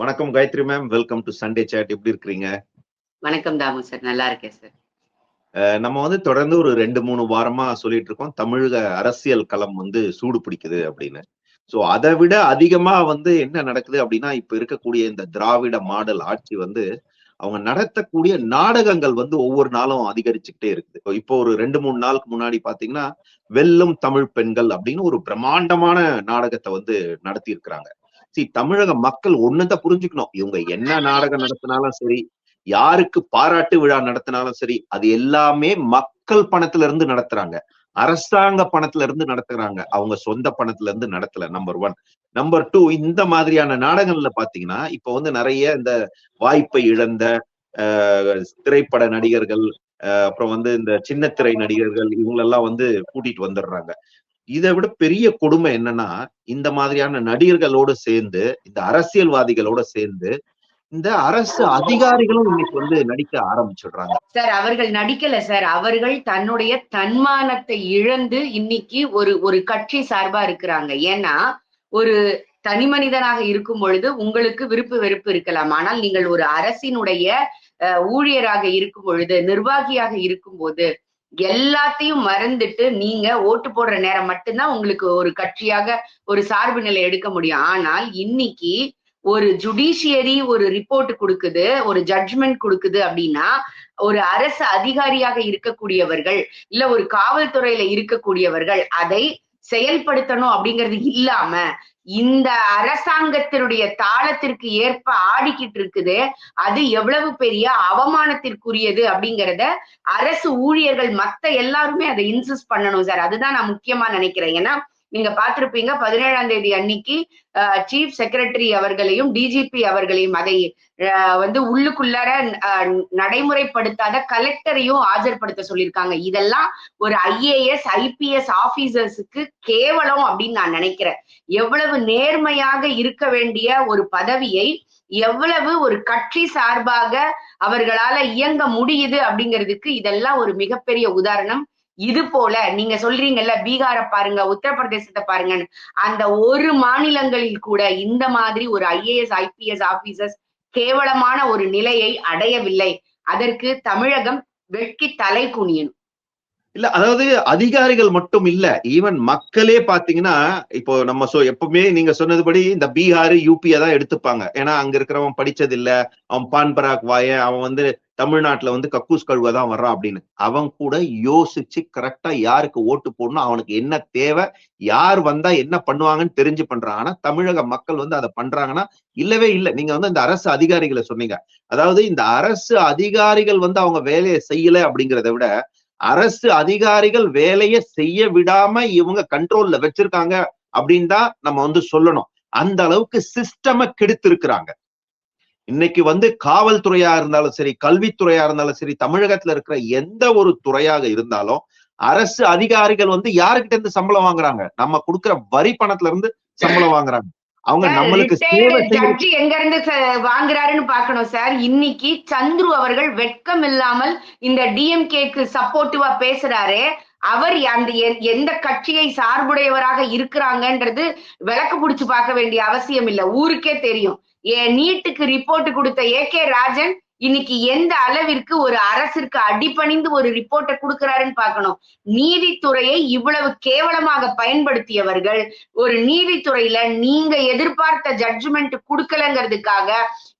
வணக்கம் Gayathri ma'am welcome to Sunday chat எப்படி இருக்கிறீங்க? வணக்கம் தாமு சார். நல்லா இருக்கேன் சார். நம்ம வந்து தொடர்ந்து ஒரு ரெண்டு மூணு வாரமா சொல்லிட்டு இருக்கோம். தமிழக அரசியல் களம் வந்து சூடு பிடிக்குது அப்படின்னு. சோ அதை விட அதிகமா வந்து என்ன நடக்குது அப்படின்னா இப்ப இருக்கக்கூடிய இந்த திராவிட மாடல் ஆட்சி வந்து அவங்க நடத்தக்கூடிய நாடகங்கள் வந்து ஒவ்வொரு நாளும் அதிகரிச்சுக்கிட்டே இருக்குது. இப்போ- இப்போ ஒரு ரெண்டு மூணு நாளுக்கு முன்னாடி பாத்தீங்கன்னா வெல்லும் தமிழ் பெண்கள் அப்படின்னு ஒரு பிரம்மாண்டமான நாடகத்தை வந்து நடத்தி இருக்கிறாங்க சி தமிழக மக்கள் ஒண்ணுதான் புரிஞ்சுக்கணும். இவங்க என்ன நாடகம் நடத்தினாலும் சரி யாருக்கு பாராட்டு விழா நடத்தினாலும் சரி அது எல்லாமே மக்கள் பணத்துல இருந்து நடத்துறாங்க. அரசாங்க பணத்துல இருந்து நடத்துறாங்க. அவங்க சொந்த பணத்துல இருந்து நடத்தல நம்பர் ஒன் நம்பர் டூ இந்த மாதிரியான நாடகங்கள்ல பாத்தீங்கன்னா இப்ப வந்து நிறைய இந்த வாய்ப்பை இழந்த திரைப்பட நடிகர்கள் அப்புறம் வந்து இந்த சின்னத்திரை நடிகர்கள் இவங்களெல்லாம் வந்து கூட்டிட்டு வந்துடுறாங்க. இதை விட பெரிய கொடுமை என்னன்னா இந்த மாதிரியான நடிகர்களோட சேர்ந்து இந்த அரசியல்வாதிகளோட சேர்ந்து இந்த அரசு அதிகாரிகளும் இன்னைக்கு வந்து நடிக்க ஆரம்பிச்சிடுறாங்க. சார் அவர்கள் நடிக்கல சார். அவர்கள் தன்னுடைய தன்மானத்தை இழந்து இன்னைக்கு ஒரு ஒரு கட்சி சார்பா இருக்கிறாங்க. ஏன்னா ஒரு தனி மனிதனாக இருக்கும் பொழுது உங்களுக்கு விருப்பு வெறுப்பு இருக்கலாம். ஆனால் நீங்கள் ஒரு அரசினுடைய ஊழியராக இருக்கும் பொழுது நிர்வாகியாக இருக்கும் போது எல்லாத்தையும் மறந்துட்டு நீங்க ஓட்டு போடுற நேரம் மட்டும்தான் உங்களுக்கு ஒரு கட்சியாக ஒரு சார்பு நிலை எடுக்க முடியும். ஆனால் இன்னைக்கு ஒரு ஜுடிஷியரி ஒரு ரிப்போர்ட் கொடுக்குது ஒரு ஜட்ஜ்மெண்ட் கொடுக்குது அப்படின்னா ஒரு அரசு அதிகாரியாக இருக்கக்கூடியவர்கள் இல்ல ஒரு காவல்துறையில இருக்கக்கூடியவர்கள் அதை செயல்படுத்தணும் அப்படிங்கிறது இல்லாம இந்த அரசாங்கத்தினுடைய தாளத்திற்கு ஏற்ப ஆடிக்கிட்டு இருக்குது. அது எவ்வளவு பெரிய அவமானத்திற்குரியது அப்படிங்கிறத அரசு ஊழியர்கள் மத்த எல்லாருமே அதை இன்சிஸ்ட் பண்ணணும் சார். அதுதான் நான் முக்கியமா நினைக்கிறேன். ஏன்னா நீங்க பார்த்திருப்பீங்க பதினேழாம் தேதி அன்னைக்கு சீஃப் செக்ரட்டரி அவர்களையும் டிஜிபி அவர்களையும் அதை வந்து உள்ளுக்குள்ளார நடைமுறைப்படுத்தாத கலெக்டரையும் ஆஜர்படுத்த சொல்லியிருக்காங்க. இதெல்லாம் ஒரு ஐஏஎஸ் ஐபிஎஸ் ஆபீசர்ஸுக்கு கேவலம் அப்படின்னு நான் நினைக்கிறேன். எவ்வளவு நேர்மையாக இருக்க வேண்டிய ஒரு பதவியை எவ்வளவு ஒரு கட்சி சார்பாக அவர்களால இயங்க முடியுது அப்படிங்கிறதுக்கு இதெல்லாம் ஒரு மிகப்பெரிய உதாரணம். இது போல நீங்க சொல்றீங்கல்ல பீகார பாருங்க உத்தரப்பிரதேசத்தை பாருங்கன்னு அந்த ஒரு மாநிலங்களில் கூட இந்த மாதிரி ஒரு ஐஏஎஸ் ஐபிஎஸ் ஆபீசர்ஸ் கேவலமான ஒரு நிலையை அடையவில்லை. அதற்கு தமிழகம் வெட்கி தலை குனியணும். இல்ல அதாவது அதிகாரிகள் மட்டும் இல்ல ஈவன் மக்களே பாத்தீங்கன்னா இப்போ நம்ம சொ எப்பவுமே நீங்க சொன்னதுபடி இந்த பீகார் யூபியை தான் எடுத்துப்பாங்க. ஏன்னா அங்க இருக்கிறவன் படிச்சது இல்ல அவன் பான்பராக் வாய அவன் வந்து தமிழ்நாட்டுல வந்து கக்கூஸ் கழுவ தான் வர்றான் அப்படின்னு. அவன் கூட யோசிச்சு கரெக்டா யாருக்கு ஓட்டு போடணும் அவனுக்கு என்ன தேவை யார் வந்தா என்ன பண்ணுவாங்கன்னு தெரிஞ்சு பண்றான். ஆனா தமிழக மக்கள் வந்து அதை பண்றாங்கன்னா இல்லவே இல்லை. நீங்க வந்து இந்த அரசு அதிகாரிகளை சொன்னீங்க. அதாவது இந்த அரசு அதிகாரிகள் வந்து அவங்க வேலையை செய்யல அப்படிங்கிறத விட அரசு அதிகாரிகள் வேலையை செய்ய விடாம இவங்க கண்ட்ரோல்ல வச்சிருக்காங்க அப்படின்னு தான் நம்ம வந்து சொல்லணும். அந்த அளவுக்கு சிஸ்டம கெடுத்து இருக்கிறாங்க இன்னைக்கு வந்து காவல்துறையா இருந்தாலும் சரி கல்வித்துறையா இருந்தாலும் சரி தமிழகத்துல இருக்கிற எந்த ஒரு துறையாக இருந்தாலும் அரசு அதிகாரிகள் வந்து யாருக்கிட்ட இருந்து சம்பளம் வாங்குறாங்க? நம்ம கொடுக்குற வரி பணத்துல இருந்து சம்பளம் வாங்குறாங்க. அவங்க நம்மளுக்கு ஜட்ஜி எங்க இருந்து வாங்குறாருன்னு பார்க்கணும் சார். இன்னைக்கு சந்துரு அவர்கள் வெட்கம் இல்லாமல் இந்த டிஎம்கேக்கு சப்போர்ட்டிவா பேசுறாரு. அவர் அந்த எந்த கட்சியை சார்புடையவராக இருக்கிறாங்கன்றது விளக்கு புடிச்சு பார்க்க வேண்டிய அவசியம் இல்ல. ஊருக்கே தெரியும். ஏ நீட்டுக்கு ரிப்போர்ட் கொடுத்த ஏ கே ராஜன் இன்னைக்கு எந்த அளவிற்கு ஒரு அரசிற்கு அடிபணிந்து ஒரு ரிப்போர்ட்டை கொடுக்கிறாருன்னு பார்க்கணும். நீதித்துறையை இவ்வளவு கேவலமாக பயன்படுத்தியவர்கள் ஒரு நீதித்துறையில நீங்க எதிர்பார்த்த ஜட்ஜ்மெண்ட் கொடுக்கலங்கிறதுக்காக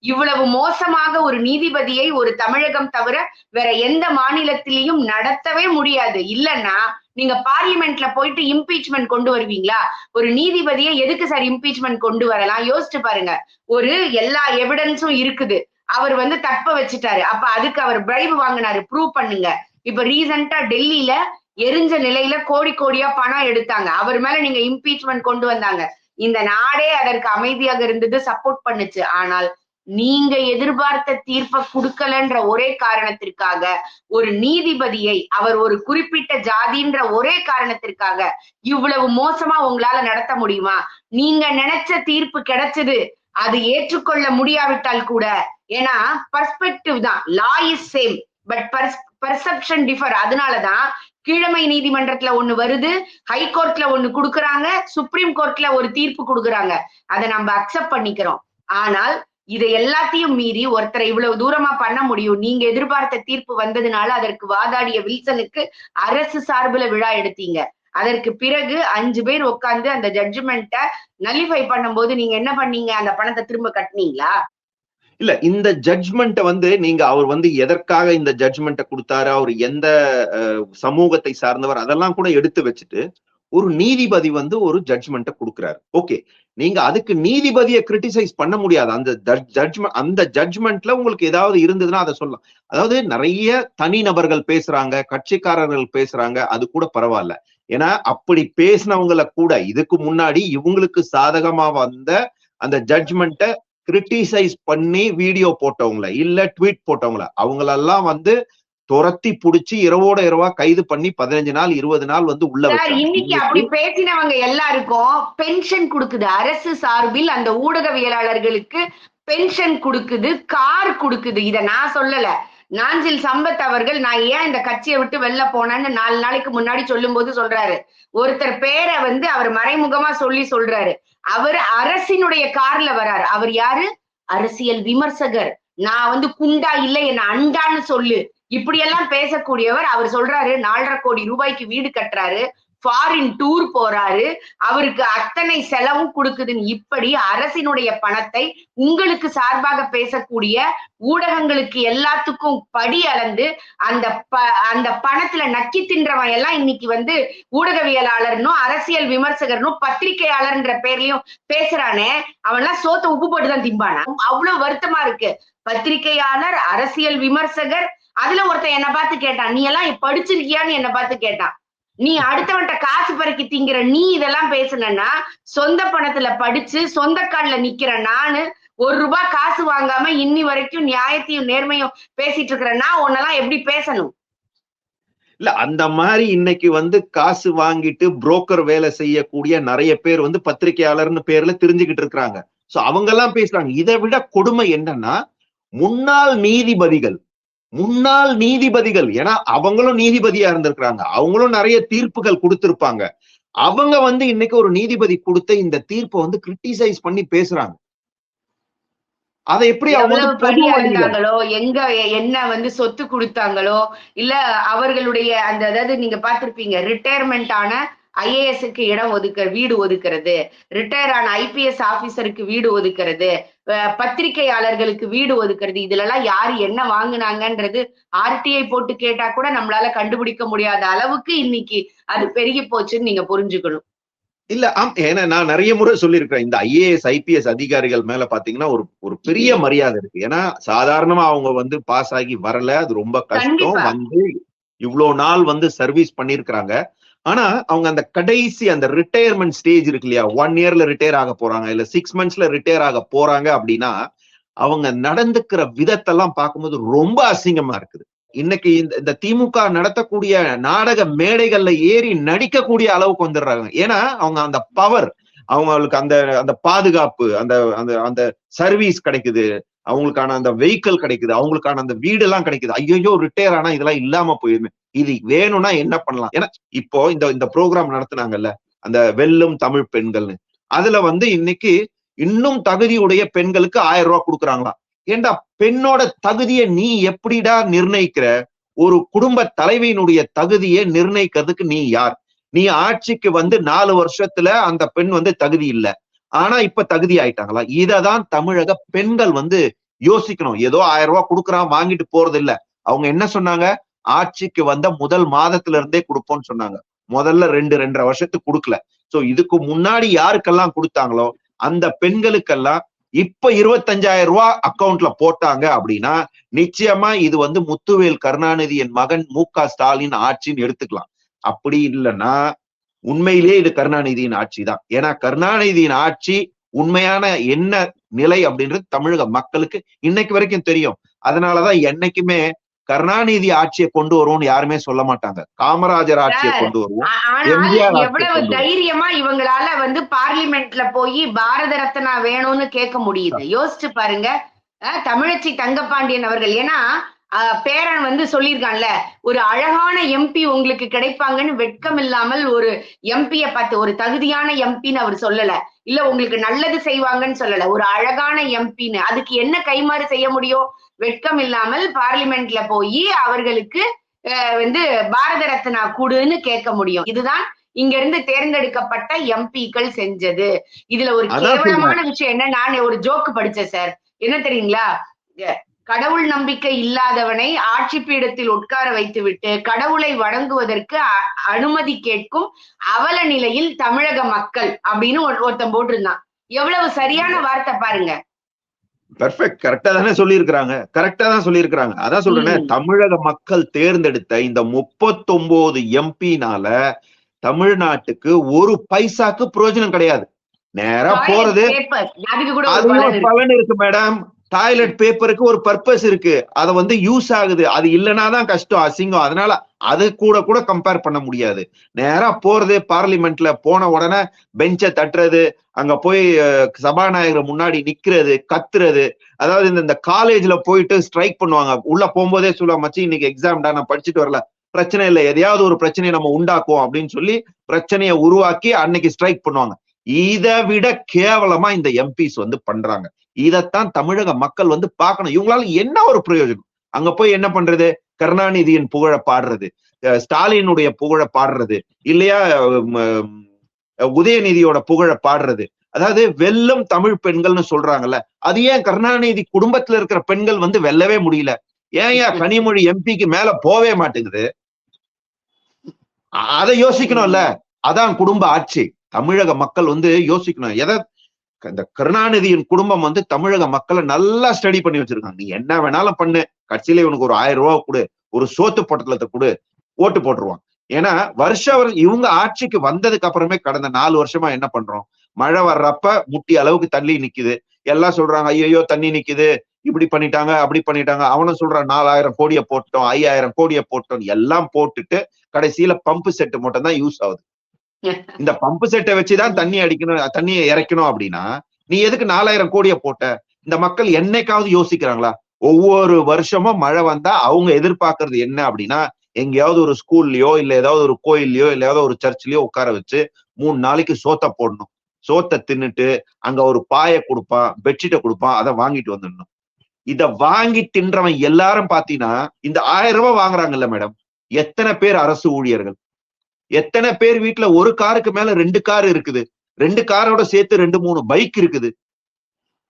இவ்வளவு மோசமாக ஒரு நீதிபதியை ஒரு தமிழகம் தவிர வேற எந்த மாநிலத்திலையும் நடத்தவே முடியாது. இல்லைன்னா நீங்க பார்லிமெண்ட்ல போயிட்டு இம்பீச்மெண்ட் கொண்டு வருவீங்களா? ஒரு நீதிபதியை எதுக்கு சார் இம்பீச்மெண்ட் கொண்டு வரலாம்? யோசிச்சு பாருங்க. ஒரு எல்லா எவிடன்ஸும் இருக்குது. அவர் வந்து தப்ப வச்சுட்டாரு. அப்ப அதுக்கு அவர் பிரைப் வாங்கினாரு. ப்ரூவ் பண்ணுங்க. இப்ப ரீசெண்டா டெல்லியில எரிஞ்ச நிலையில கோடி கோடியா பணம் எடுத்தாங்க. அவர் மேல நீங்க இம்பீச்மெண்ட் கொண்டு வந்தாங்க. இந்த நாடே அதற்கு அமைதியாக இருந்தது சப்போர்ட் பண்ணுச்சு. ஆனால் நீங்க எதிர்பார்த்த தீர்ப்பை கொடுக்கலன்ற ஒரே காரணத்திற்காக ஒரு நீதிபதியை அவர் ஒரு குறிப்பிட்ட ஜாதின்ற ஒரே காரணத்திற்காக இவ்வளவு மோசமா உங்களால நடத்த முடியுமா? நீங்க நினைச்ச தீர்ப்பு கிடைச்சது. அது ஏற்றுக்கொள்ள முடியாவிட்டால் கூட ஏன்னா பர்ஸ்பெக்டிவ் தான். Law is same but perception differ அதனாலதான் கீழமை நீதிமன்றத்துல ஒண்ணு வருது ஹை கோர்ட்ல ஒண்ணு கொடுக்குறாங்க சுப்ரீம் கோர்ட்ல ஒரு தீர்ப்பு கொடுக்குறாங்க. அதை நம்ம அக்செப்ட் பண்ணிக்கிறோம். ஆனால் இதை எல்லாத்தையும் மீறி ஒருத்தரை இவ்வளவு தூரமா பண்ண முடியும்? நீங்க எதிர்பார்த்த தீர்ப்பு வந்ததுனால அதற்கு வாதாடிய வில்சனுக்கு அரசு சார்புல விழா எடுத்தீங்க. அதற்கு பிறகு அஞ்சு பேர் உட்கார்ந்து அந்த ஜட்ஜ்மெண்ட்டை நலிஃபை பண்ணும்போது நீங்க என்ன பண்ணீங்க? அந்த பணத்தை திரும்ப கட்டினீங்களா? இல்ல இந்த ஜட்ஜ்மெண்ட்டை வந்து நீங்க அவர் வந்து எதற்காக இந்த ஜட்ஜ்மெண்ட்டை கொடுத்தாரு அவர் எந்த சமூகத்தை சார்ந்தவர் அதெல்லாம் கூட எடுத்து வச்சுட்டு ஒரு நீதிபதி வந்து ஒரு ஜட்ஜ்மெண்ட்டை கொடுக்குறாரு. ஓகே. நீங்க அதுக்கு நீதிபதியை கிரிட்டிசைஸ் பண்ண முடியாது. அந்த ஜட்ஜ்மெண்ட் அந்த ஜட்ஜ்மெண்ட்ல உங்களுக்கு ஏதாவது இருந்ததுன்னா அதை சொல்லலாம். அதாவது நிறைய தனிநபர்கள் பேசுறாங்க கட்சிக்காரர்கள் பேசுறாங்க அது கூட பரவாயில்ல. ஏன்னா அப்படி பேசினவங்களை கூட இதுக்கு முன்னாடி இவங்களுக்கு சாதகமா வந்த அந்த ஜட்ஜ்மெண்ட்டை கிரிட்டிசைஸ் பண்ணி வீடியோ போட்டவங்கள இல்ல ட்வீட் போட்டவங்கள அவங்களெல்லாம் வந்து துரத்தி புடிச்சு இரவோட இரவா கைது பண்ணி பதினஞ்சு நாள் இருபது நாள் வந்து உள்ள இன்னைக்கு அப்படி பேசினவங்க எல்லாருக்கும் பென்ஷன் கொடுக்குது. அரசு சார்பில் அந்த ஊடகவியலாளர்களுக்கு பென்ஷன் கொடுக்குது கார் கொடுக்குது. இத நான் சொல்லல. நாஞ்சில் சம்பத் அவர்கள் நான் ஏன் இந்த கட்சியை விட்டு வெளில போனேன்னு நாலு நாளைக்கு முன்னாடி சொல்லும்போது சொல்றாரு. ஒருத்தர் பேரை வந்து அவர் மறைமுகமா சொல்லி சொல்றாரு. அவர் அரசினுடைய கார்ல வராரு. அவர் யாரு? அரசியல் விமர்சகர். நான் வந்து குண்டா இல்லை என்ன அண்டான்னு சொல்லு. இப்படியெல்லாம் பேசக்கூடியவர் அவர் சொல்றாரு நாலரை கோடி ரூபாய்க்கு வீடு கட்டுறாரு. ஃபாரின் டூர் போறாரு. அவருக்கு அத்தனை செலவும் கொடுக்குதுன்னு இப்படி அரசினுடைய பணத்தை உங்களுக்கு சார்பாக பேசக்கூடிய ஊடகங்களுக்கு எல்லாத்துக்கும் படி அளந்து அந்த ப அந்த பணத்துல நக்கி தின்றவன் எல்லாம் இன்னைக்கு வந்து ஊடகவியலாளர்னும் அரசியல் விமர்சகர்னும் பத்திரிகையாளர்ன்ற பேர்லயும் பேசுறானே. அவன்லாம் சோத்த உப்பு போட்டுதான் திம்பானா? அவ்வளவு வருத்தமா இருக்கு. பத்திரிகையாளர் அரசியல் விமர்சகர் அதுல ஒருத்தன் என்ன பார்த்து கேட்டான் நீ எல்லாம் படிச்சிருக்கியான்னு என்ன பார்த்து கேட்டான். நீ அடுத்தவன்ட்ட காசு பறிக்கி திங்கிற நீ இதெல்லாம் பேசுனா சொந்த பணத்துல படிச்சு சொந்த கால்ல நிக்கிற நானு ஒரு ரூபாய் காசு வாங்காம இன்னி வரைக்கும் நியாயத்தையும் நேர்மையும் பேசிட்டு இருக்கிற நான் உன்னெல்லாம் எப்படி பேசணும்? இல்ல அந்த மாதிரி இன்னைக்கு வந்து காசு வாங்கிட்டு புரோக்கர் வேலை செய்யக்கூடிய நிறைய பேர் வந்து பத்திரிகையாளர்னு பேர்ல தெரிஞ்சுக்கிட்டு இருக்கிறாங்க. சோ அவங்க எல்லாம் பேசுறாங்க. இதை விட கொடுமை என்னன்னா முன்னாள் நீதிபதிகள் முன்னாள் நீதிபதிகள் ஏன்னா அவங்களும் நீதிபதியா இருந்திருக்கிறாங்க. அவங்களும் நிறைய தீர்ப்புகள் கொடுத்திருப்பாங்க. அவங்க வந்து இன்னைக்கு ஒரு நீதிபதி கொடுத்த இந்த தீர்ப்பை வந்து கிரிட்டிசைஸ் பண்ணி பேசுறாங்க. அதை எப்படி அளந்தாங்களோ எங்க என்ன வந்து சொத்து கொடுத்தாங்களோ இல்ல அவர்களுடைய அந்த அதாவது நீங்க பார்த்திருப்பீங்க ரிட்டையர்மெண்ட் ஆன ஐஏஎஸ்க்கு இடம் ஒதுக்க வீடு ஒதுக்குறது. ரிட்டையர் ஆன ஐபிஎஸ் ஆபீசருக்கு வீடு ஒதுக்குறது. பத்திரிகையாளர்களுக்கு வீடு ஒதுக்குறது. இதுல எல்லாம் யாரு என்ன வாங்குனாங்கன்றது ஆர்டிஐ போட்டு கேட்டா கூட நம்மளால கண்டுபிடிக்க முடியாத அளவுக்கு இன்னைக்கு அது பெருகி போச்சுன்னு நீங்க புரிஞ்சுக்கணும். இல்ல ஆம் ஏன்னா நான் நிறைய முறை சொல்லியிருக்கிறேன். இந்த ஐஏஎஸ் ஐபிஎஸ் அதிகாரிகள் மேல பாத்தீங்கன்னா ஒரு ஒரு பெரிய மரியாதை இருக்கு. ஏன்னா சாதாரணமா அவங்க வந்து பாஸ் ஆகி வரல. அது ரொம்ப கஷ்டம். வந்து இவ்வளவு நாள் வந்து சர்வீஸ் பண்ணிருக்கிறாங்க ஆனா அவங்க அந்த கடைசி அந்த ரிட்டையர்மெண்ட் ஸ்டேஜ் இருக்கு இல்லையா? ஒன் இயர்ல ரிட்டையர் ஆக போறாங்க இல்ல சிக்ஸ் மந்த்ஸ்ல ரிட்டையர் ஆக போறாங்க அப்படின்னா அவங்க நடந்துக்கிற விதத்தெல்லாம் பார்க்கும்போது ரொம்ப அசிங்கமா இருக்குது. இன்னைக்கு இந்த இந்த திமுக நடத்தக்கூடிய நாடக மேடைகள்ல ஏறி நடிக்கக்கூடிய அளவுக்கு வந்துடுறாங்க. ஏன்னா அவங்க அந்த பவர் அவங்களுக்கு அந்த அந்த பாதுகாப்பு அந்த அந்த அந்த சர்வீஸ் கிடைக்குது. அவங்களுக்கான அந்த வெஹிக்கிள் கிடைக்குது. அவங்களுக்கான அந்த வீடு எல்லாம் கிடைக்குது. ஐயோ ரிட்டையர் ஆனா இதெல்லாம் இல்லாம போயிருமே. இது வேணும்னா என்ன பண்ணலாம்? ஏன்னா இப்போ இந்த இந்த ப்ரோக்ராம் நடத்துனாங்கல்ல அந்த வெல்லும் தமிழ் பெண்கள்னு. அதுல வந்து இன்னைக்கு இன்னும் தகுதியுடைய பெண்களுக்கு ஆயிரம் ரூபாய் கொடுக்குறாங்களா ஏண்டா பெண்ணோட தகுதியை நீ எப்படிடா நிர்ணயிக்கிற? ஒரு குடும்ப தலைவியினுடைய தகுதியை நிர்ணயிக்கிறதுக்கு நீ யார்? நீ ஆட்சிக்கு வந்து நாலு வருஷத்துல அந்த பெண் வந்து தகுதி இல்ல. ஆனா இப்ப தகுதி ஆயிட்டாங்களா? இததான் தமிழக பெண்கள் வந்து யோசிக்கணும். ஏதோ ஆயிரம் ரூபாய் கொடுக்குறான் வாங்கிட்டு போறது இல்ல அவங்க என்ன சொன்னாங்க? ஆட்சிக்கு வந்த முதல் மாதத்துல இருந்தே கொடுப்போம்னு சொன்னாங்க. முதல்ல ரெண்டு ரெண்டரை வருஷத்துக்கு கொடுக்கல. சோ இதுக்கு முன்னாடி யாருக்கெல்லாம் கொடுத்தாங்களோ அந்த பெண்களுக்கெல்லாம் இப்ப இருபத்தஞ்சாயிரம் ரூபாய் அக்கவுண்ட்ல போட்டாங்க அப்படின்னா நிச்சயமா இது வந்து முத்துவேல் கருணாநிதியின் மகன் மு க ஸ்டாலின் ஆட்சின்னு எடுத்துக்கலாம். அப்படி இல்லைன்னா உண்மையிலேயே இது கருணாநிதியின் ஆட்சி தான் ஏன்னா கருணாநிதியின் ஆட்சி உண்மையான என்ன நிலை அப்படின்றது தமிழக மக்களுக்கு இன்னைக்கு வரைக்கும் தெரியும். அதனாலதான் என்னைக்குமே கருணாநிதி ஆட்சியை கொண்டு வருவோம்னு யாருமே சொல்ல மாட்டாங்க. காமராஜர் ஆட்சியை கொண்டு வருவோம். எவ்வளவு. தைரியமா இவங்களால வந்து பார்லிமெண்ட்ல போய் பாரத ரத்னா வேணும்னு கேட்க முடியுது. யோசிச்சு பாருங்க. தமிழச்சி தங்கப்பாண்டியன் அவர்கள். ஏன்னா பேரன் வந்து சொல்லியிருக்கான்ல ஒரு அழகான எம்பி உங்களுக்கு கிடைப்பாங்கன்னு வெட்கம் இல்லாமல் ஒரு எம்பிய பார்த்து ஒரு தகுதியான எம்பின்னு அவர் சொல்லல. இல்ல உங்களுக்கு நல்லது செய்வாங்கன்னு சொல்லல. ஒரு அழகான எம்பின்னு அதுக்கு என்ன கைமாறு செய்ய முடியும்? வெட்கம் இல்லாமல் பார்லிமெண்ட்ல போய் அவர்களுக்கு வந்து பாரத ரத்னா கூடுன்னு கேட்க முடியும். இதுதான் இங்க இருந்து தேர்ந்தெடுக்கப்பட்ட எம்பிக்கள் செஞ்சது. இதுல ஒரு. கேவலமான விஷயம் என்ன நான் ஒரு ஜோக்கு படிச்சேன் சார் என்ன தெரியுங்களா? கடவுள் நம்பிக்கை இல்லாதவனை ஆட்சி பீடத்தில் உட்கார வைத்துவிட்டு கடவுளை வணங்குவதற்கு அனுமதி கேட்கும் அவல நிலையில் தமிழக மக்கள் அப்படின்னு ஒரு- ஒருத்தன் போட்டிருந்தான். எவ்வளவு சரியான வார்த்தை பாருங்க. பெர்ஃபெக்ட் கரெக்டா தானே சொல்லியிருக்கிறாங்க. கரெக்டா தான் சொல்லியிருக்கிறாங்க. அதான் சொல்றேனே. தமிழக மக்கள் தேர்ந்தெடுத்த இந்த முப்பத்தொன்பது எம்பினால தமிழ்நாட்டுக்கு ஒரு பைசாக்கு பிரயோஜனம் கிடையாது. நேரா போறது. அதுக்கு கூட. பலன் இருக்கு. மேடம் டாய்லெட் பேப்பருக்கு ஒரு பர்பஸ் இருக்கு. அதை வந்து யூஸ் ஆகுது. அது இல்லைன்னா தான் கஷ்டம் அசிங்கம். அதனால அது கூட கூட கம்பேர் பண்ண முடியாது. நேரா போறது பார்லிமெண்ட்ல போன உடனே பெஞ்சை தட்டுறது அங்க போய் சபாநாயகர் முன்னாடி நிக்கிறது கத்துறது. அதாவது இந்த இந்த காலேஜ்ல போயிட்டு ஸ்ட்ரைக் பண்ணுவாங்க. உள்ள போகும்போதே சொல்லுவாங்க மச்சி இன்னைக்கு எக்ஸாம்டா நான் படிச்சுட்டு வரல. பிரச்சனை இல்லை. எதையாவது ஒரு பிரச்சனையை நம்ம உண்டாக்குவோம் அப்படின்னு சொல்லி பிரச்சனையை உருவாக்கி அன்னைக்கு ஸ்ட்ரைக் பண்ணுவாங்க. இதை விட கேவலமா இந்த எம்பிஸ் வந்து பண்றாங்க. இதைத்தான் தமிழக மக்கள் வந்து பார்க்கணும். இவங்களால என்ன ஒரு பிரயோஜனம்? அங்க போய் என்ன பண்றது? கருணாநிதியின் புகழ பாடுறது. ஸ்டாலினுடைய புகழ பாடுறது. இல்லையா உதயநிதியோட புகழ பாடுறது. அதாவது வெல்லும் தமிழ் பெண்கள்னு சொல்றாங்கல்ல அது ஏன் கருணாநிதி குடும்பத்துல இருக்கிற பெண்கள் வந்து வெல்லவே முடியல? ஏன் ஏன் கனிமொழி எம்பிக்கு மேல போவே மாட்டேங்குது? அதை யோசிக்கணும்ல. அதான் குடும்ப ஆட்சி. தமிழக மக்கள் வந்து யோசிக்கணும். எதை இந்த கருணாநிதியின் குடும்பம் வந்து தமிழக மக்களை நல்லா ஸ்டடி பண்ணி வச்சிருக்காங்க. நீ என்ன வேணாலும் பண்ணு. கட்சியில இவனுக்கு ஒரு ஆயிரம் ரூபா கொடு. ஒரு சோத்து பொட்டலத்தை கொடு. ஓட்டு போட்டுருவான் ஏன்னா வருஷம் இவங்க ஆட்சிக்கு வந்ததுக்கு அப்புறமே கடந்த நாலு வருஷமா என்ன பண்றோம்? மழை வர்றப்ப முட்டி அளவுக்கு தண்ணி நிக்குது. எல்லாம் சொல்றாங்க ஐயோ தண்ணி நிக்குது. இப்படி பண்ணிட்டாங்க அப்படி பண்ணிட்டாங்க. அவனும் சொல்றான் நாலாயிரம் கோடியை போட்டோம் ஐயாயிரம் கோடியை போட்டோம் எல்லாம் போட்டுட்டு கடைசியில பம்பு செட்டு மட்டும் தான் யூஸ் ஆகுது. இந்த பம்பு செட்டை வச்சுதான் தண்ணி அடிக்கணும் தண்ணியை இறைக்கணும் அப்படின்னா நீ எதுக்கு நாலாயிரம் கோடியை போட்ட? இந்த மக்கள் என்னைக்காவது யோசிக்கிறாங்களா? ஒவ்வொரு வருஷமும் மழை வந்தா அவங்க எதிர்பார்க்கறது என்ன அப்படின்னா எங்கேயாவது ஒரு ஸ்கூல்லயோ இல்ல ஏதாவது ஒரு கோயில்லயோ இல்ல ஏதாவது ஒரு சர்ச்லயோ உட்கார வச்சு மூணு நாளைக்கு சோத்த போடணும். சோத்தை தின்னுட்டு அங்க ஒரு பாயை கொடுப்பான் பெட்ஷீட்டை கொடுப்பான் அதை வாங்கிட்டு வந்துடணும். இத வாங்கி தின்றவன் எல்லாரும் பாத்தீங்கன்னா இந்த ஆயிரம் ரூபாய் வாங்குறாங்கல்ல மேடம் எத்தனை பேர் அரசு ஊழியர்கள்? எத்தனை பேர் வீட்ல ஒரு காருக்கு மேல ரெண்டு கார் இருக்குது? ரெண்டு காரோட சேர்த்து ரெண்டு மூணு பைக் இருக்குது.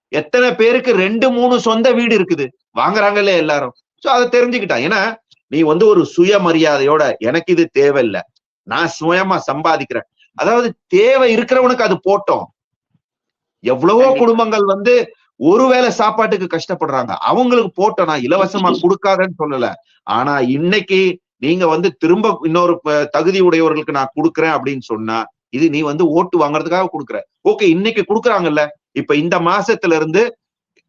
எத்தனை பேருக்கு ரெண்டு மூணு சொந்த வீடு இருக்குது? வாங்குறாங்கல்ல எல்லாரும். சோ அதை தெரிஞ்சுக்கிட்டான். ஏன்னா நீ வந்து ஒரு சுயமரியாதையோட எனக்கு இது தேவையில்லை. நான் சுயமா சம்பாதிக்கிறேன். அதாவது தேவை இருக்கிறவனுக்கு அது போட்டோம். எவ்வளவோ. குடும்பங்கள் வந்து ஒருவேளை சாப்பாட்டுக்கு கஷ்டப்படுறாங்க. அவங்களுக்கு போட்டோம். நான் இலவசமா கொடுக்காதன்னு சொல்லல. ஆனா இன்னைக்கு நீங்க வந்து திரும்ப இன்னொரு தகுதி உடையவர்களுக்கு நான் கொடுக்குறேன் அப்படின்னு சொன்னா இது நீ வந்து ஓட்டு வாங்குறதுக்காக கொடுக்குற. ஓகே இன்னைக்கு கொடுக்குறாங்கல்ல இப்ப இந்த மாசத்துல இருந்து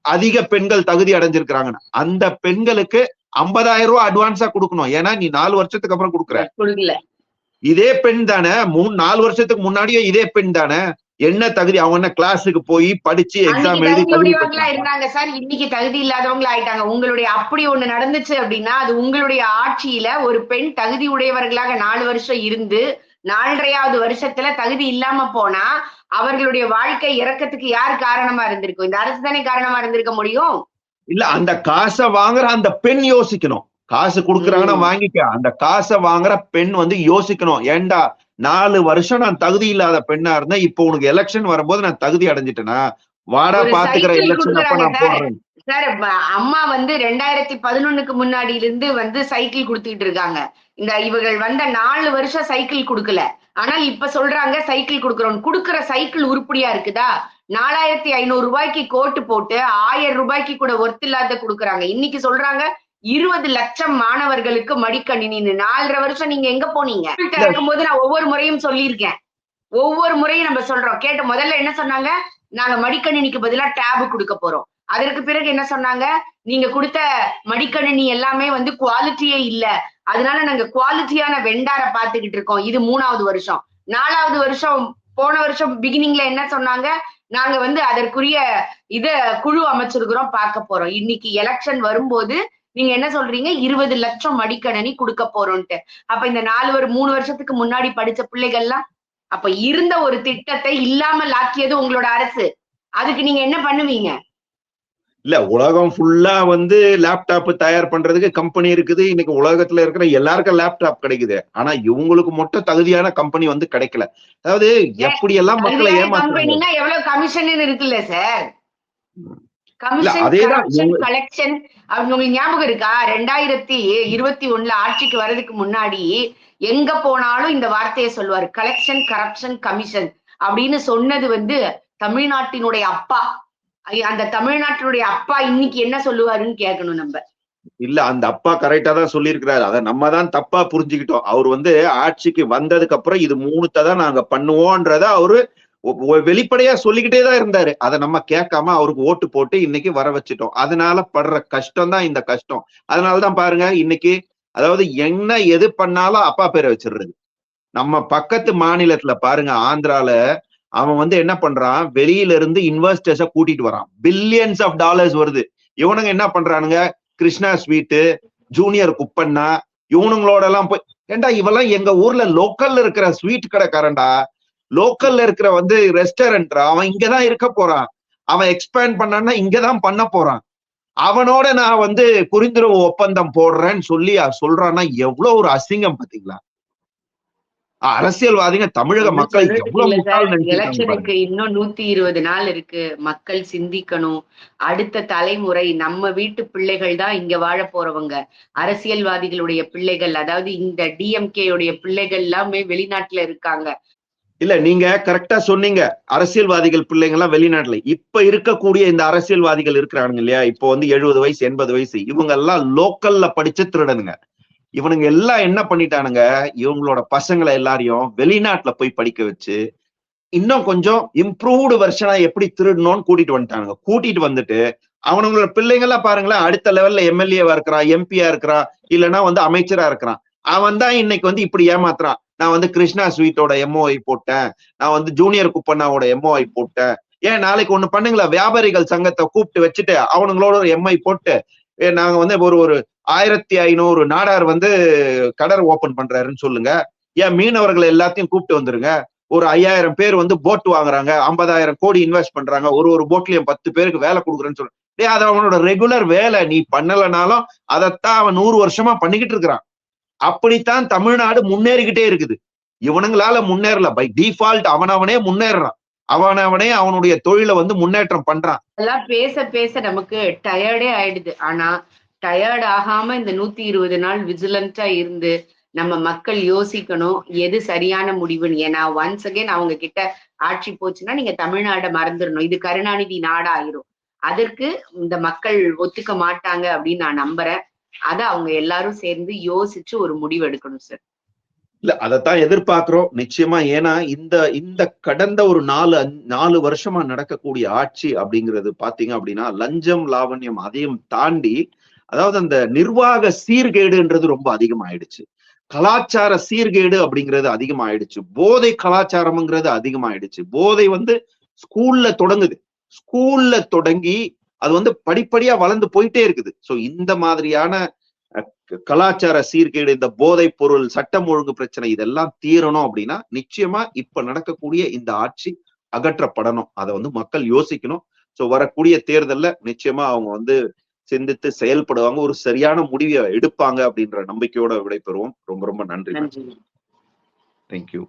அதிக பெண்கள் தகுதி அடைஞ்சிருக்கிறாங்க அந்த பெண்களுக்கு ஐம்பதாயிரம் ரூபாய் அட்வான்ஸா கொடுக்கணும். ஏன்னா நீ நாலு வருஷத்துக்கு அப்புறம் கொடுக்குற. இதே பெண் தானே மூணு நாலு வருஷத்துக்கு முன்னாடியே இதே பெண் தானே என்ன தகுதி? அவங்க என்ன கிளாஸுக்கு போய் படிச்சு எக்ஸாம் எழுதி. இருந்தாங்க சார். இன்னைக்கு தகுதி இல்லாதவங்களா ஆயிட்டாங்க. உங்களுடைய அப்படி ஒண்ணு நடந்துச்சு அப்படின்னா அது உங்களுடைய ஆட்சியில ஒரு பெண் தகுதி உடையவர்களாக நாலு வருஷம் இருந்து நாலரையாவது வருஷத்துல தகுதி இல்லாம போனா அவர்களுடைய வாழ்க்கை இறக்கத்துக்கு யார் காரணமா இருந்திருக்கும்? இந்த அரசு தானே காரணமா இருந்திருக்க முடியும்? இல்ல அந்த காசை வாங்குற அந்த பெண் யோசிக்கணும். காசு கொடுக்குறாங்கன்னா. வாங்கிக்க அந்த காசை வாங்குற பெண் வந்து யோசிக்கணும். ஏன்டா நாலு வருஷம் நான் தகுதி இல்லாத பெண்ணா இருந்தேன். இப்போ உனக்கு எலெக்ஷன் வரும்போது நான் தகுதி அடைஞ்சிட்டேனா? வாடா பாத்துக்கிற எலெக்ஷன் அப்ப நான் போடுறேன். சார் அம்மா வந்து ரெண்டாயிரத்தி பதினொன்னுக்கு முன்னாடியில இருந்து வந்து சைக்கிள் கொடுத்துட்டு இருக்காங்க. இந்த இவர்கள் வந்த நாலு வருஷம் சைக்கிள் கொடுக்கல. ஆனால் இப்ப சொல்றாங்க சைக்கிள் கொடுக்குறோம். கொடுக்குற சைக்கிள் உருப்படியா இருக்குதா? நாலாயிரத்தி ஐநூறு ரூபாய்க்கு கோட்டு போட்டு ஆயிரம் ரூபாய்க்கு கூட ஒர்த் இல்லாத கொடுக்குறாங்க. இன்னைக்கு சொல்றாங்க இருபது லட்சம் மாணவர்களுக்கு மடிக்கணினின்னு நாலரை வருஷம் நீங்க எங்க போனீங்க? திறக்கும் போது நான் ஒவ்வொரு முறையும் சொல்லியிருக்கேன். ஒவ்வொரு முறையும் நம்ம சொல்றோம். கேட்ட முதல்ல என்ன சொன்னாங்க? நாங்க மடிக்கணினிக்கு பதிலா டேபு கொடுக்க போறோம். அதற்கு பிறகு என்ன சொன்னாங்க? நீங்க கொடுத்த மடிக்கணினி எல்லாமே வந்து குவாலிட்டியே இல்ல. அதனால நாங்க குவாலிட்டியான வெண்டார பாத்துக்கிட்டு இருக்கோம். இது மூணாவது வருஷம். நாலாவது வருஷம் போன வருஷம் பிகினிங்ல என்ன சொன்னாங்க? நாங்க வந்து அதற்குரிய இத குழு அமைச்சிருக்கிறோம் பார்க்க போறோம். இன்னைக்கு எலெக்ஷன் வரும்போது நீங்க என்ன சொல்றீங்க? இருபது லட்சம் மடிக்கணனி கொடுக்க போறோம்ட்டு அப்ப இந்த நாலு ஒரு மூணு வருஷத்துக்கு முன்னாடி படிச்ச பிள்ளைகள்லாம் அப்ப இருந்த ஒரு திட்டத்தை இல்லாமல் ஆக்கியது உங்களோட அரசு. அதுக்கு நீங்க என்ன பண்ணுவீங்க? இல்ல உலகம் ஃபுல்லா வந்து லேப்டாப் தயார் பண்றதுக்கு கம்பெனி இருக்குது. இன்னைக்கு உலகத்துல இருக்கிற எல்லாருக்கும் லேப்டாப் கிடைக்குது. ஆனா இவங்களுக்கு மட்டும் தகுதியான கம்பெனி வந்து கிடைக்கல. அதாவது எப்படி எல்லாம் மக்களை ஏமாத்துறாங்க எவ்வளவு கமிஷன் இருக்குல்ல சார் கமிஷன் கலெக்ஷன் உங்களுக்கு ஞாபகம் இருக்கா? ரெண்டாயிரத்தி இருபத்தி ஒண்ணுல ஆட்சிக்கு வர்றதுக்கு முன்னாடி எங்க போனாலும் இந்த வார்த்தையை சொல்லுவாரு. கலெக்ஷன் கரப்ஷன் கமிஷன் அப்படின்னு சொன்னது வந்து தமிழ்நாட்டினுடைய அப்பா. அந்த தமிழ்நாட்டினுடைய அப்பா இன்னைக்கு என்ன சொல்லுவாருன்னு கேட்கணும் நம்ம. இல்ல அந்த அப்பா கரெக்டா தான் சொல்லியிருக்கிறாரு. அதை நம்ம தான் தப்பா புரிஞ்சுக்கிட்டோம். அவர் வந்து ஆட்சிக்கு வந்ததுக்கு அப்புறம் இது மூணுத்தை தான் நாங்க பண்ணுவோன்றத அவரு வெளிப்படையா சொல்லிக்கிட்டே தான் இருந்தாரு. அதை நம்ம கேட்காம அவருக்கு ஓட்டு போட்டு இன்னைக்கு வர வச்சுட்டோம். அதனால படுற கஷ்டம் தான் இந்த கஷ்டம். அதனாலதான் பாருங்க இன்னைக்கு அதாவது என்ன எது பண்ணாலும் அப்பா பேரை வச்சிடுறது. நம்ம பக்கத்து மாநிலத்துல பாருங்க ஆந்திரால அவன் வந்து என்ன பண்றான்? வெளியில இருந்து இன்வெஸ்டர்ஸ கூட்டிட்டு வரான். பில்லியன்ஸ் ஆஃப் டாலர்ஸ் வருது. இவனுங்க என்ன பண்றானுங்க? கிருஷ்ணா ஸ்வீட்டு ஜூனியர் குப்பண்ணா இவனுங்களோட எல்லாம் போய் ஏண்டா இவெல்லாம் எங்க ஊர்ல லோக்கல்ல இருக்கிற ஸ்வீட் கடைக்காரன்டா? லோக்கல்ல இருக்கிற வந்து ரெஸ்டாரண்ட்ரா அவன் இங்கதான் இருக்க போறான். அவன் எக்ஸ்பேண்ட் பண்ணான்னா இங்கதான் பண்ண போறான். அவனோட நான் வந்து புரிந்துணர்வு ஒப்பந்தம் போடுறேன்னு சொல்லி சொல்றான்னா எவ்வளவு ஒரு அசிங்கம் பாத்தீங்களா? அரசியல்வாதிங்க தமிழக மக்கள். எலெக்ஷனுக்கு இன்னும் நூத்தி இருபது நாள் இருக்கு. மக்கள் சிந்திக்கணும். அடுத்த தலைமுறை நம்ம வீட்டு பிள்ளைகள் தான் இங்க வாழ போறவங்க. அரசியல்வாதிகளுடைய பிள்ளைகள் அதாவது இந்த டிஎம்கே உடைய பிள்ளைகள் எல்லாமே வெளிநாட்டுல இருக்காங்க. இல்ல நீங்க கரெக்டா சொன்னீங்க. அரசியல்வாதிகள் பிள்ளைங்க எல்லாம் வெளிநாட்டுல. இப்ப இருக்கக்கூடிய இந்த அரசியல்வாதிகள் இருக்கிறானுங்க இல்லையா? இப்போ வந்து எழுபது வயசு எண்பது வயசு. இவங்க எல்லாம் லோக்கல்ல படிச்சு திருடனுங்க. இவனுங்க எல்லாம் என்ன பண்ணிட்டானுங்க? இவங்களோட பசங்களை எல்லாரையும் வெளிநாட்டுல போய் படிக்க வச்சு இன்னும் கொஞ்சம் இம்ப்ரூவ்டு வெர்ஷனா எப்படி திருடணும்னு கூட்டிட்டு வந்துட்டானுங்க. கூட்டிட்டு வந்துட்டு அவனுங்களோட பிள்ளைங்கெல்லாம் பாருங்களேன் அடுத்த லெவல்ல எம்எல்ஏவா இருக்கிறான் எம்பியா இருக்கிறான் இல்லைன்னா வந்து அமைச்சரா இருக்கிறான். அவன் தான் இன்னைக்கு வந்து இப்படி ஏமாத்துறான். நான் வந்து கிருஷ்ணா ஸ்வீட்டோட எம்ஓஐ போட்டேன். நான் வந்து ஜூனியர் குப்பண்ணாவோட எம்ஓஐ போட்டேன். ஏன் நாளைக்கு ஒண்ணு பண்ணுங்களா வியாபாரிகள் சங்கத்தை கூப்பிட்டு வச்சுட்டு அவனுங்களோட ஒரு எம்ஐ போட்டு நாங்க வந்து ஒரு ஒரு ஆயிரத்தி ஐநூறு நாடார் வந்து கடர் ஓபன் பண்றாருன்னு சொல்லுங்க. ஏன் மீனவர்களை எல்லாத்தையும் கூப்பிட்டு வந்துருங்க. ஒரு ஐயாயிரம் பேர் வந்து போட் வாங்குறாங்க. ஐம்பதாயிரம் கோடி இன்வெஸ்ட் பண்றாங்க. ஒரு ஒரு போட்லயும் பத்து பேருக்கு வேலை கொடுக்குறேன்னு சொல்றேன் அது அவனோட ரெகுலர் வேலை. நீ பண்ணலனாலும் அதைத்தான் அவன் நூறு வருஷமா பண்ணிக்கிட்டு இருக்கிறான். அப்படித்தான் தமிழ்நாடு முன்னேறிக்கிட்டே இருக்குது. இவனுங்களால முன்னேறல. பை டிஃபால்ட் அவனவனே முன்னேறான் அவனவனே அவனுடைய தொழிலை வந்து முன்னேற்றம் பண்றான். எல்லாம் பேச பேச நமக்கு டயர்டே ஆயிடுது. ஆனா டயர்ட் ஆகாம இந்த நூத்தி இருபது நாள் விஜிலண்டா இருந்து நம்ம மக்கள் யோசிக்கணும் எது சரியான முடிவுன்னு. ஏன்னா ஒன்ஸ் அகேன் அவங்க கிட்ட ஆட்சி போச்சுன்னா நீங்க தமிழ்நாடை மறந்துடணும். இது கருணாநிதி நாடாயிரும். அதற்கு இந்த மக்கள் ஒத்துக்க மாட்டாங்க அப்படின்னு நான் நம்புறேன். அத அவங்க எல்லாரும் சேர்ந்து யோசிச்சு ஒரு முடிவு எடுக்கணும் சார் இல்ல அதைத்தான் எதிர்பார்க்கிறோம். நிச்சயமா ஏன்னா இந்த இந்த கடந்த ஒரு நாலு நாலு வருஷமா நடக்கக்கூடிய ஆட்சி அப்படிங்கிறது பாத்தீங்க அப்படின்னா லஞ்சம் லாவண்யம் அதையும் தாண்டி அதாவது அந்த நிர்வாக சீர்கேடுன்றது ரொம்ப அதிகமாயிடுச்சு. கலாச்சார சீர்கேடு அப்படிங்கிறது அதிகமாயிடுச்சு. போதை கலாச்சாரம்ங்கிறது அதிகமாயிடுச்சு. போதை வந்து ஸ்கூல்ல தொடங்குது. ஸ்கூல்ல தொடங்கி அது வந்து படிப்படியா வளர்ந்து போயிட்டே இருக்குது. சோ இந்த மாதிரியான கலாச்சார சீர்கேடு இந்த போதைப் பொருள் சட்டம் ஒழுங்கு பிரச்சனை இதெல்லாம் தீரணும் அப்படின்னா நிச்சயமா இப்ப நடக்கக்கூடிய இந்த ஆட்சி அகற்றப்படணும். அதை வந்து மக்கள் யோசிக்கணும். சோ வரக்கூடிய தேர்தல்ல நிச்சயமா அவங்க வந்து சிந்தித்து செயல்படுவாங்க. ஒரு சரியான முடிவை எடுப்பாங்க அப்படின்ற நம்பிக்கையோட விடைபெறுவோம். ரொம்ப ரொம்ப நன்றி. நன்றி. தேங்க்யூ